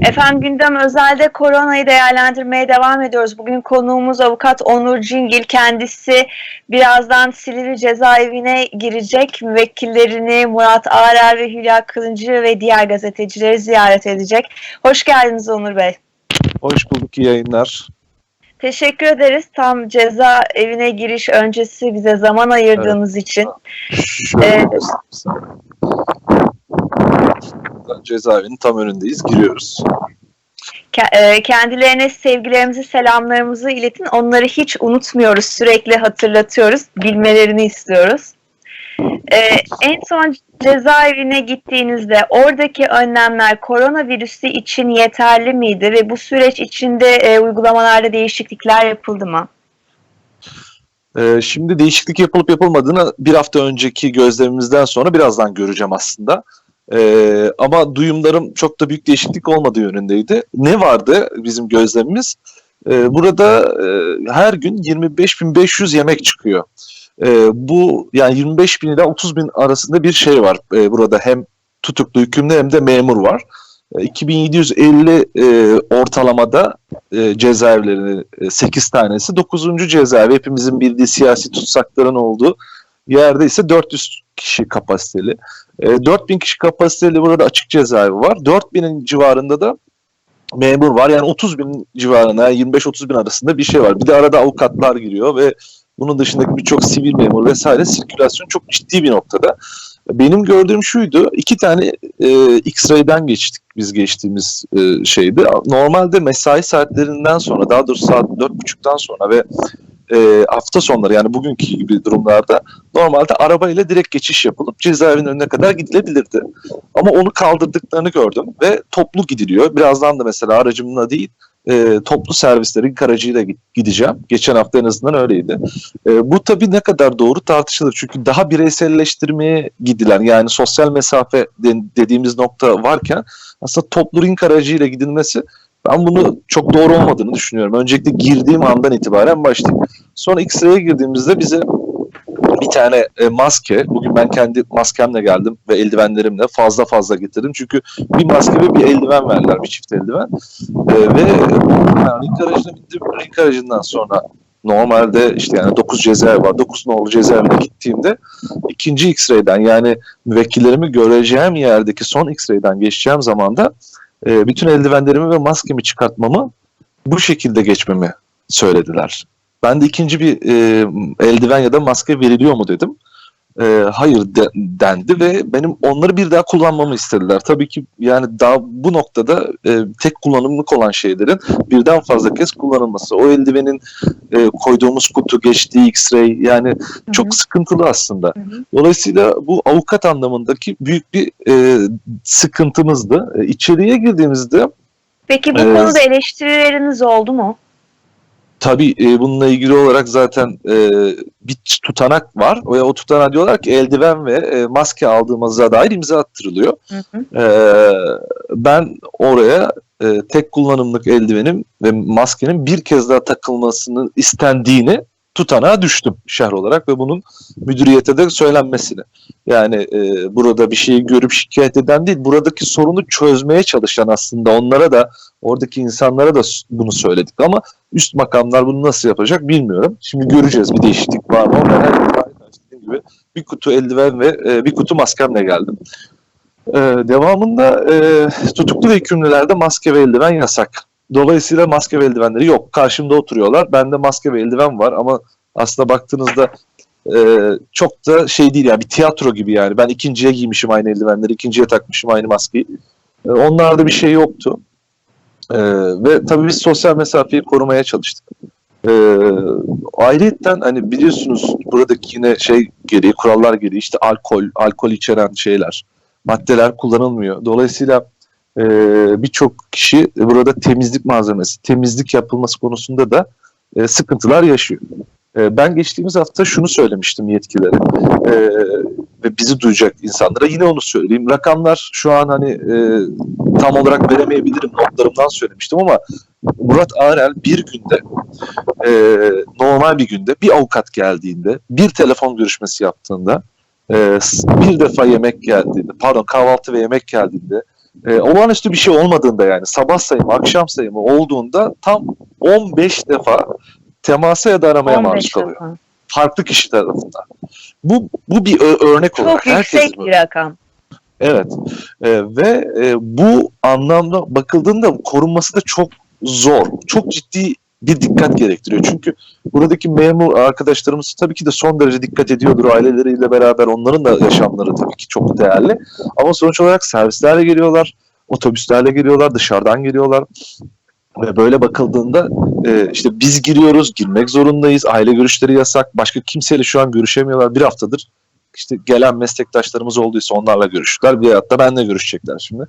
Efendim gündem özelde koronayı değerlendirmeye devam ediyoruz. Bugün konuğumuz avukat Onur Cingil. Kendisi birazdan Silivri cezaevine girecek. Müvekkillerini Murat Ağrer ve Hülya Kılıncı ve diğer gazetecileri ziyaret edecek. Hoş geldiniz Onur Bey. Hoş bulduk, iyi yayınlar. Teşekkür ederiz tam ceza evine giriş öncesi bize zaman ayırdığınız için. Şöyle Evet. Sana. Cezaevinin tam önündeyiz, giriyoruz. E, Kendilerine sevgilerimizi, selamlarımızı iletin. Onları hiç unutmuyoruz. Sürekli hatırlatıyoruz. Bilmelerini istiyoruz. E, en son cezaevine gittiğinizde oradaki önlemler koronavirüsü için yeterli miydi ve bu süreç içinde e, uygulamalarda değişiklikler yapıldı mı? Ee, şimdi değişiklik yapılıp yapılmadığını bir hafta önceki gözlemimizden sonra birazdan göreceğim aslında. Ee, ama duyumlarım çok da büyük değişiklik olmadığı yönündeydi. Ne vardı bizim gözlemimiz? Ee, burada e, her gün 25.500 yemek çıkıyor. Ee, bu yani 25.000 ile 30.000 arasında bir şey var. Ee, burada hem tutuklu hükümlü hem de memur var. Ee, 2750 e, ortalamada e, cezaevlerinin 8 tanesi. 9. cezaevi hepimizin bildiği siyasi tutsakların olduğu yerde ise 400 kişi kapasiteli. E, 4000 kişi kapasiteli burada açık cezaevi var. 4000'in civarında da memur var. Yani 30 bin civarına 25-30 bin arasında bir şey var. Bir de arada avukatlar giriyor ve bunun dışındaki birçok sivil memur vesaire sirkülasyon çok ciddi bir noktada. Benim gördüğüm şuydu. iki tane e, X-ray'den geçtik biz geçtiğimiz e, şeydi. Normalde mesai saatlerinden sonra daha doğrusu saat dört buçuktan sonra ve e, hafta sonları yani bugünkü gibi durumlarda normalde arabayla direkt geçiş yapılıp cezaevinin önüne kadar gidilebilirdi. Ama onu kaldırdıklarını gördüm ve toplu gidiliyor. Birazdan da mesela aracımla değil e, toplu servislerin aracıyla gi- gideceğim. Geçen hafta en azından öyleydi. E, bu tabii ne kadar doğru tartışılır. Çünkü daha bireyselleştirmeye gidilen yani sosyal mesafe de- dediğimiz nokta varken aslında toplu ring aracıyla gidilmesi ben bunu çok doğru olmadığını düşünüyorum. Öncelikle girdiğim andan itibaren başlayayım. Sonra X-ray'e girdiğimizde bize bir tane e, maske, bugün ben kendi maskemle geldim ve eldivenlerimle fazla fazla getirdim. Çünkü bir maske ve bir eldiven verdiler, bir çift eldiven. E, ve yani ring aracına bindim. Ring aracından sonra normalde işte yani 9 cezaevi var. 9 nolu cezaevine gittiğimde ikinci X-ray'den yani müvekkillerimi göreceğim yerdeki son X-ray'den geçeceğim zaman da e, bütün eldivenlerimi ve maskemi çıkartmamı bu şekilde geçmemi söylediler. Ben de ikinci bir e, eldiven ya da maske veriliyor mu dedim. E, hayır de- dendi ve benim onları bir daha kullanmamı istediler. Tabii ki yani daha bu noktada e, tek kullanımlık olan şeylerin birden fazla kez kullanılması. O eldivenin e, koyduğumuz kutu, geçtiği X-ray yani çok sıkıntılı aslında. Hı hı. Dolayısıyla bu avukat anlamındaki büyük bir e, sıkıntımızdı. E, içeriye girdiğimizde Peki bu Evet. konuda eleştirileriniz oldu mu? Tabii e, bununla ilgili olarak zaten e, bir tutanak var. Ve o tutanağa diyorlar ki eldiven ve e, maske aldığımıza dair imza attırılıyor. Hı hı. E, ben oraya e, tek kullanımlık eldivenim ve maskenin bir kez daha takılmasının istendiğini tutanağa düştüm şehir olarak ve bunun müdüriyete de söylenmesini. Yani e, burada bir şeyi görüp şikayet eden değil, buradaki sorunu çözmeye çalışan aslında onlara da oradaki insanlara da bunu söyledik ama üst makamlar bunu nasıl yapacak bilmiyorum. Şimdi göreceğiz bir değişiklik var mı? Ben her gibi bir kutu eldiven ve e, bir kutu maskemle geldim. E, devamında e, tutuklu ve hükümlülerde maske ve eldiven yasak. Dolayısıyla maske ve eldivenleri yok. Karşımda oturuyorlar. Bende maske ve eldiven var ama aslında baktığınızda e, çok da şey değil yani bir tiyatro gibi yani. Ben ikinciye giymişim aynı eldivenleri, ikinciye takmışım aynı maskeyi. E, onlarda bir şey yoktu. E, ve tabii biz sosyal mesafeyi korumaya çalıştık. E, ayrıyetten hani biliyorsunuz buradaki yine şey gereği, kurallar gereği işte alkol, alkol içeren şeyler, maddeler kullanılmıyor. Dolayısıyla e, birçok kişi burada temizlik malzemesi, temizlik yapılması konusunda da e, sıkıntılar yaşıyor. E, ben geçtiğimiz hafta şunu söylemiştim yetkililere e, ve bizi duyacak insanlara yine onu söyleyeyim. Rakamlar şu an hani e, tam olarak veremeyebilirim notlarımdan söylemiştim ama Murat Arel bir günde e, normal bir günde bir avukat geldiğinde bir telefon görüşmesi yaptığında e, bir defa yemek geldiğinde pardon kahvaltı ve yemek geldiğinde E, olağanüstü bir şey olmadığında yani sabah sayımı, akşam sayımı olduğunda tam 15 defa temasa ya da aramaya maruz 15 kalıyor. defa. Farklı kişi tarafından. Bu bu bir örnek olarak. Çok yüksek bir rakam. Evet. E, ve e, bu anlamda bakıldığında korunması da çok zor. Çok ciddi bir dikkat gerektiriyor. Çünkü buradaki memur arkadaşlarımız tabii ki de son derece dikkat ediyordur aileleriyle beraber. Onların da yaşamları tabii ki çok değerli. Ama sonuç olarak servislerle geliyorlar, otobüslerle geliyorlar, dışarıdan geliyorlar. Ve böyle bakıldığında e, işte biz giriyoruz, girmek zorundayız. Aile görüşleri yasak. Başka kimseyle şu an görüşemiyorlar. Bir haftadır işte gelen meslektaşlarımız olduysa onlarla görüştüler. Bir hatta benle görüşecekler şimdi.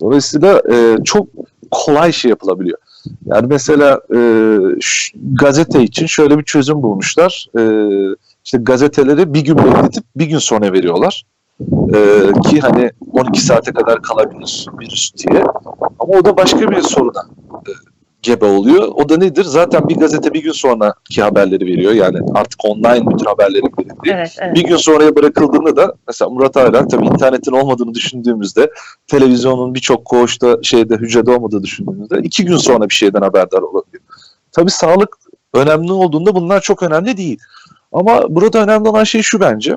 Dolayısıyla e, çok kolay şey yapılabiliyor. Yani mesela e, ş- gazete için şöyle bir çözüm bulmuşlar. E, işte gazeteleri bir gün bekletip bir gün sonra veriyorlar. E, ki hani 12 saate kadar kalabilir virüs diye. Ama o da başka bir soruna gebe oluyor. O da nedir? Zaten bir gazete bir gün sonraki haberleri veriyor. Yani artık online bütün haberleri veriyor. Evet, evet. Bir gün sonraya bırakıldığında da mesela Murat Aylar tabii internetin olmadığını düşündüğümüzde televizyonun birçok koğuşta şeyde hücrede olmadığını düşündüğümüzde iki gün sonra bir şeyden haberdar olabiliyor. Tabii sağlık önemli olduğunda bunlar çok önemli değil. Ama burada önemli olan şey şu bence.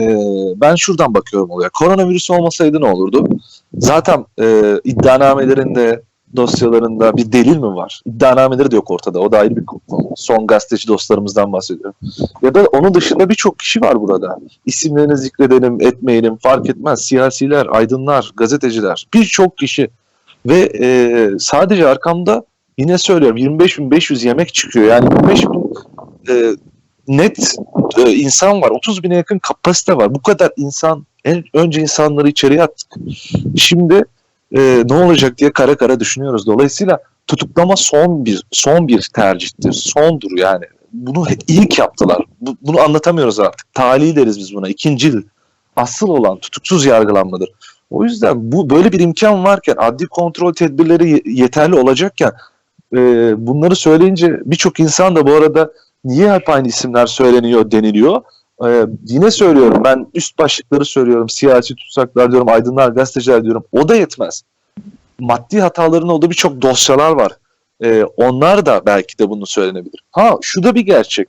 Ee, ben şuradan bakıyorum olaya. Koronavirüs olmasaydı ne olurdu? Zaten e, iddianamelerinde, dosyalarında bir delil mi var? İddianameleri de yok ortada. O da ayrı bir. Son gazeteci dostlarımızdan bahsediyorum. Ya da onun dışında birçok kişi var burada. İsimlerini zikredelim, etmeyelim fark etmez. Siyasiler, aydınlar, gazeteciler, birçok kişi. Ve e, sadece arkamda yine söylüyorum 25.500 yemek çıkıyor. Yani 25.000 e, net e, insan var. 30 bine yakın kapasite var. Bu kadar insan en önce insanları içeriye attık. Şimdi e, ne olacak diye kara kara düşünüyoruz. Dolayısıyla tutuklama son bir son bir tercihtir. Sondur yani. Bunu ilk yaptılar. Bu- bunu anlatamıyoruz artık. Tali deriz biz buna. İkincil. Asıl olan tutuksuz yargılanmadır. O yüzden bu böyle bir imkan varken adli kontrol tedbirleri ye- yeterli olacakken e, bunları söyleyince birçok insan da bu arada niye hep aynı isimler söyleniyor deniliyor. Ee, yine söylüyorum ben üst başlıkları söylüyorum. Siyasi tutsaklar diyorum, aydınlar, gazeteciler diyorum. O da yetmez. Maddi hataların olduğu birçok dosyalar var. Ee, onlar da belki de bunu söylenebilir. Ha şu da bir gerçek.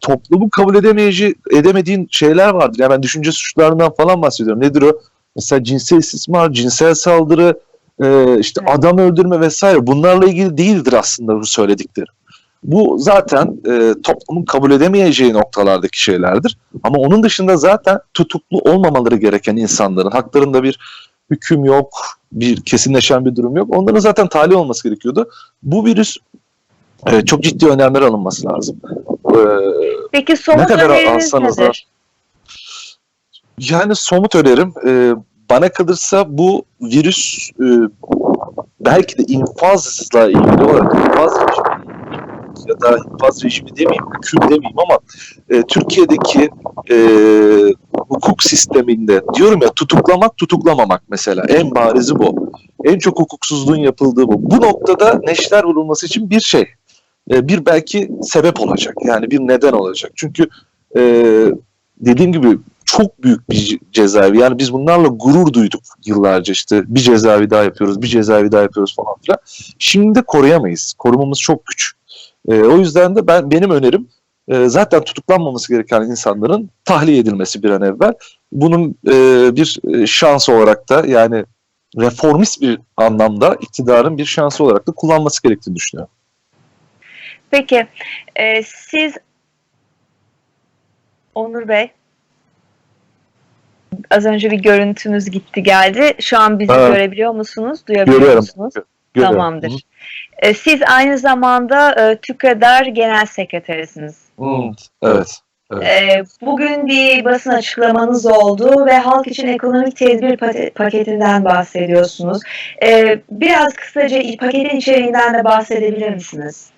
Toplumu kabul edemeyeceği, edemediğin şeyler vardır. Yani ben düşünce suçlarından falan bahsediyorum. Nedir o? Mesela cinsel istismar, cinsel saldırı, e, işte adam öldürme vesaire. Bunlarla ilgili değildir aslında bu söyledikleri. Bu zaten e, toplumun kabul edemeyeceği noktalardaki şeylerdir. Ama onun dışında zaten tutuklu olmamaları gereken insanların haklarında bir hüküm yok, bir kesinleşen bir durum yok. Onların zaten tali olması gerekiyordu. Bu virüs e, çok ciddi önlemler alınması lazım. E, Peki somut kadar öneriniz alsanız da- nedir? yani somut önerim e, bana kalırsa bu virüs e, belki de infazla ilgili olarak infaz ya da infaz rejimi demeyeyim, hüküm demeyeyim ama e, Türkiye'deki e, hukuk sisteminde diyorum ya tutuklamak tutuklamamak mesela en barizi bu. En çok hukuksuzluğun yapıldığı bu. Bu noktada neşter vurulması için bir şey. E, bir belki sebep olacak. Yani bir neden olacak. Çünkü e, dediğim gibi çok büyük bir cezaevi. Yani biz bunlarla gurur duyduk yıllarca işte bir cezaevi daha yapıyoruz, bir cezaevi daha yapıyoruz falan filan. Şimdi de koruyamayız. Korumamız çok güç. Ee, o yüzden de ben benim önerim e, zaten tutuklanmaması gereken insanların tahliye edilmesi bir an evvel. Bunun e, bir e, şans olarak da yani reformist bir anlamda iktidarın bir şansı olarak da kullanması gerektiğini düşünüyorum. Peki e, siz Onur Bey az önce bir görüntünüz gitti geldi. Şu an bizi Evet. görebiliyor musunuz? Duyabiliyor Görüyorum. musunuz? Görüyorum. Tamamdır. E, siz aynı zamanda e, TÜKADAR Genel Sekreterisiniz. Hı, Evet. E, bugün bir basın açıklamanız oldu ve halk için ekonomik tedbir paketinden bahsediyorsunuz. E, biraz kısaca paketin içeriğinden de bahsedebilir misiniz?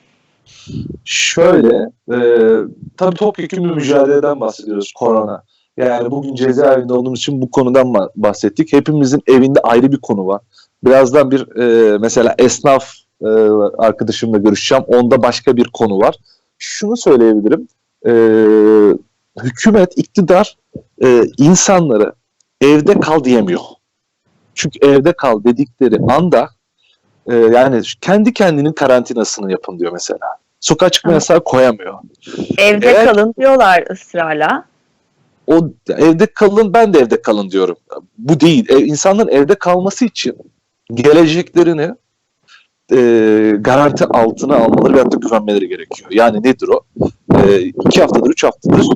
Şöyle, e, tabii topyekun bir mücadeleden bahsediyoruz korona. Yani bugün cezaevinde olduğumuz için bu konudan bahsettik. Hepimizin evinde ayrı bir konu var. Birazdan bir e, mesela esnaf e, arkadaşımla görüşeceğim. Onda başka bir konu var. Şunu söyleyebilirim. E, hükümet, iktidar e, insanları evde kal diyemiyor. Çünkü evde kal dedikleri anda e, yani kendi kendinin karantinasını yapın diyor mesela. Sokağa çıkma yasağı koyamıyor. Evde Eğer- kalın diyorlar ısrarla. O evde kalın ben de evde kalın diyorum. Bu değil. E, insanların evde kalması için geleceklerini e, garanti altına almaları veyahut da güvenmeleri gerekiyor. Yani nedir o? E, iki haftadır, üç haftadır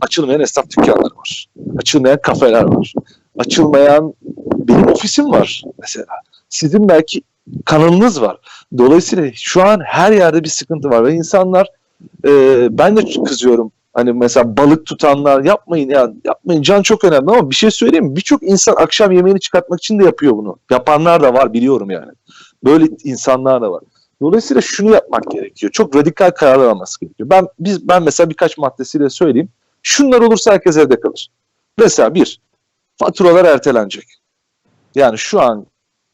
açılmayan esnaf dükkanları var. Açılmayan kafeler var. Açılmayan benim ofisim var mesela. Sizin belki kanalınız var. Dolayısıyla şu an her yerde bir sıkıntı var ve insanlar e, ben de kızıyorum. Hani mesela balık tutanlar yapmayın ya yapmayın can çok önemli ama bir şey söyleyeyim mi? Birçok insan akşam yemeğini çıkartmak için de yapıyor bunu. Yapanlar da var biliyorum yani. Böyle insanlar da var. Dolayısıyla şunu yapmak gerekiyor. Çok radikal kararlar alması gerekiyor. Ben biz ben mesela birkaç maddesiyle söyleyeyim. Şunlar olursa herkes evde kalır. Mesela bir, faturalar ertelenecek. Yani şu an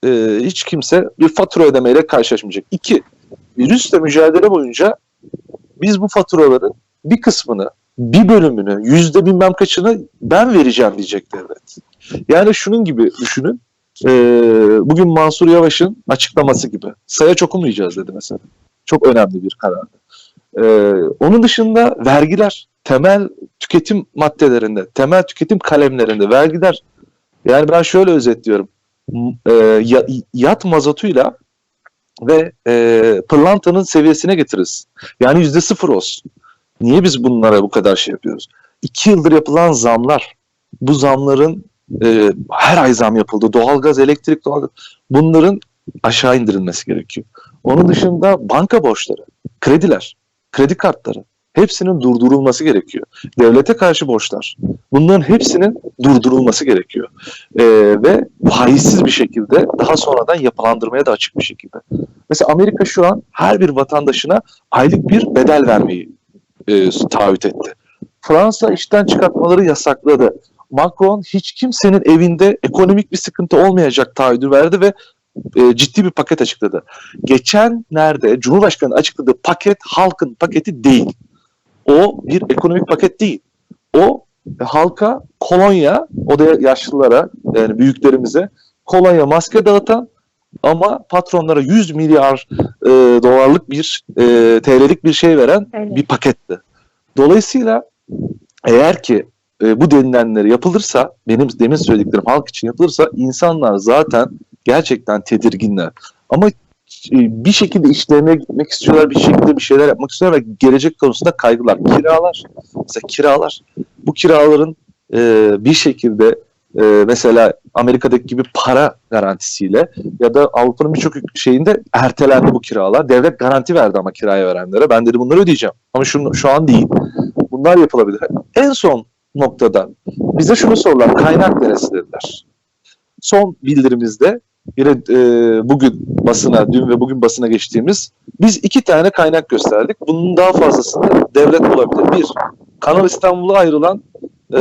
e, hiç kimse bir fatura ödemeyle karşılaşmayacak. İki, virüsle mücadele boyunca biz bu faturaların bir kısmını, bir bölümünü, yüzde bilmem kaçını ben vereceğim diyecek devlet. Yani şunun gibi düşünün. e, bugün Mansur Yavaş'ın açıklaması gibi. Sayaç okumayacağız dedi mesela. Çok önemli bir karardı. E, onun dışında vergiler, temel tüketim maddelerinde, temel tüketim kalemlerinde vergiler. Yani ben şöyle özetliyorum. E, ya- yat mazotuyla ve e, pırlantanın seviyesine getiririz. Yani yüzde sıfır olsun. Niye biz bunlara bu kadar şey yapıyoruz? İki yıldır yapılan zamlar, bu zamların e, her ay zam yapıldı. Doğalgaz, elektrik, doğalgaz. Bunların aşağı indirilmesi gerekiyor. Onun dışında banka borçları, krediler, kredi kartları hepsinin durdurulması gerekiyor. Devlete karşı borçlar. Bunların hepsinin durdurulması gerekiyor. E, ve faizsiz bir şekilde daha sonradan yapılandırmaya da açık bir şekilde. Mesela Amerika şu an her bir vatandaşına aylık bir bedel vermeyi e, taahhüt etti. Fransa işten çıkartmaları yasakladı. Macron hiç kimsenin evinde ekonomik bir sıkıntı olmayacak taahhüdü verdi ve e, ciddi bir paket açıkladı. Geçenlerde Cumhurbaşkanı açıkladığı paket halkın paketi değil. O bir ekonomik paket değil. O e, halka kolonya, o da yaşlılara yani büyüklerimize kolonya maske dağıtan ama patronlara 100 milyar e, dolarlık bir e, TL'lik bir şey veren Evet. bir paketti. Dolayısıyla eğer ki e, bu denilenleri yapılırsa, benim demin söylediklerim halk için yapılırsa insanlar zaten gerçekten tedirginler. Ama e, bir şekilde işlerine gitmek istiyorlar, bir şekilde bir şeyler yapmak istiyorlar ve gelecek konusunda kaygılar. Kiralar, mesela kiralar. Bu kiraların e, bir şekilde e, mesela Amerika'daki gibi para garantisiyle ya da Avrupa'nın birçok şeyinde ertelendi bu kiralar. Devlet garanti verdi ama kiraya verenlere. Ben dedi bunları ödeyeceğim. Ama şu, şu an değil. Bunlar yapılabilir. En son noktada bize şunu sorular. Kaynak neresi dediler. Son bildirimizde yine e, bugün basına, dün ve bugün basına geçtiğimiz biz iki tane kaynak gösterdik. Bunun daha fazlasını devlet bulabilir. Bir, Kanal İstanbul'a ayrılan e,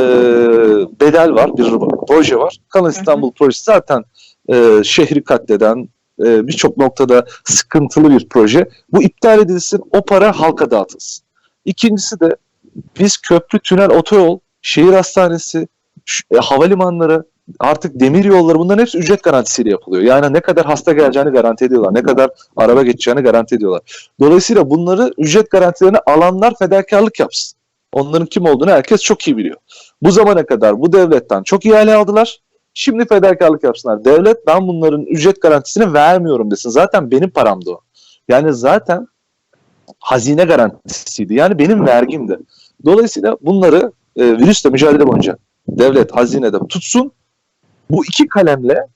bedel var, bir proje var. Kanal İstanbul projesi zaten e, şehri katleden, e, birçok noktada sıkıntılı bir proje. Bu iptal edilsin, o para halka dağıtılsın. İkincisi de biz köprü, tünel, otoyol, şehir hastanesi, e, havalimanları, artık demir yolları bunların hepsi ücret garantisiyle yapılıyor. Yani ne kadar hasta geleceğini garanti ediyorlar, ne kadar araba geçeceğini garanti ediyorlar. Dolayısıyla bunları ücret garantilerini alanlar fedakarlık yapsın. Onların kim olduğunu herkes çok iyi biliyor. Bu zamana kadar bu devletten çok ihale aldılar. Şimdi fedakarlık yapsınlar. Devlet ben bunların ücret garantisini vermiyorum desin. Zaten benim paramdı o. Yani zaten hazine garantisiydi. Yani benim vergimdi. Dolayısıyla bunları e, virüsle mücadele boyunca devlet hazinede tutsun. Bu iki kalemle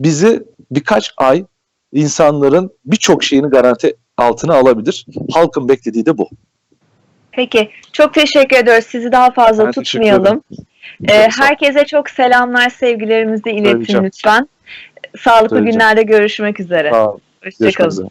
bizi birkaç ay insanların birçok şeyini garanti altına alabilir. Halkın beklediği de bu. Peki. Çok teşekkür ediyoruz. Sizi daha fazla Ben tutmayalım. Ee, herkese çok selamlar, sevgilerimizi iletin Söyleyeceğim. lütfen. Sağlıklı Söyleyeceğim. günlerde görüşmek üzere. Hoşçakalın.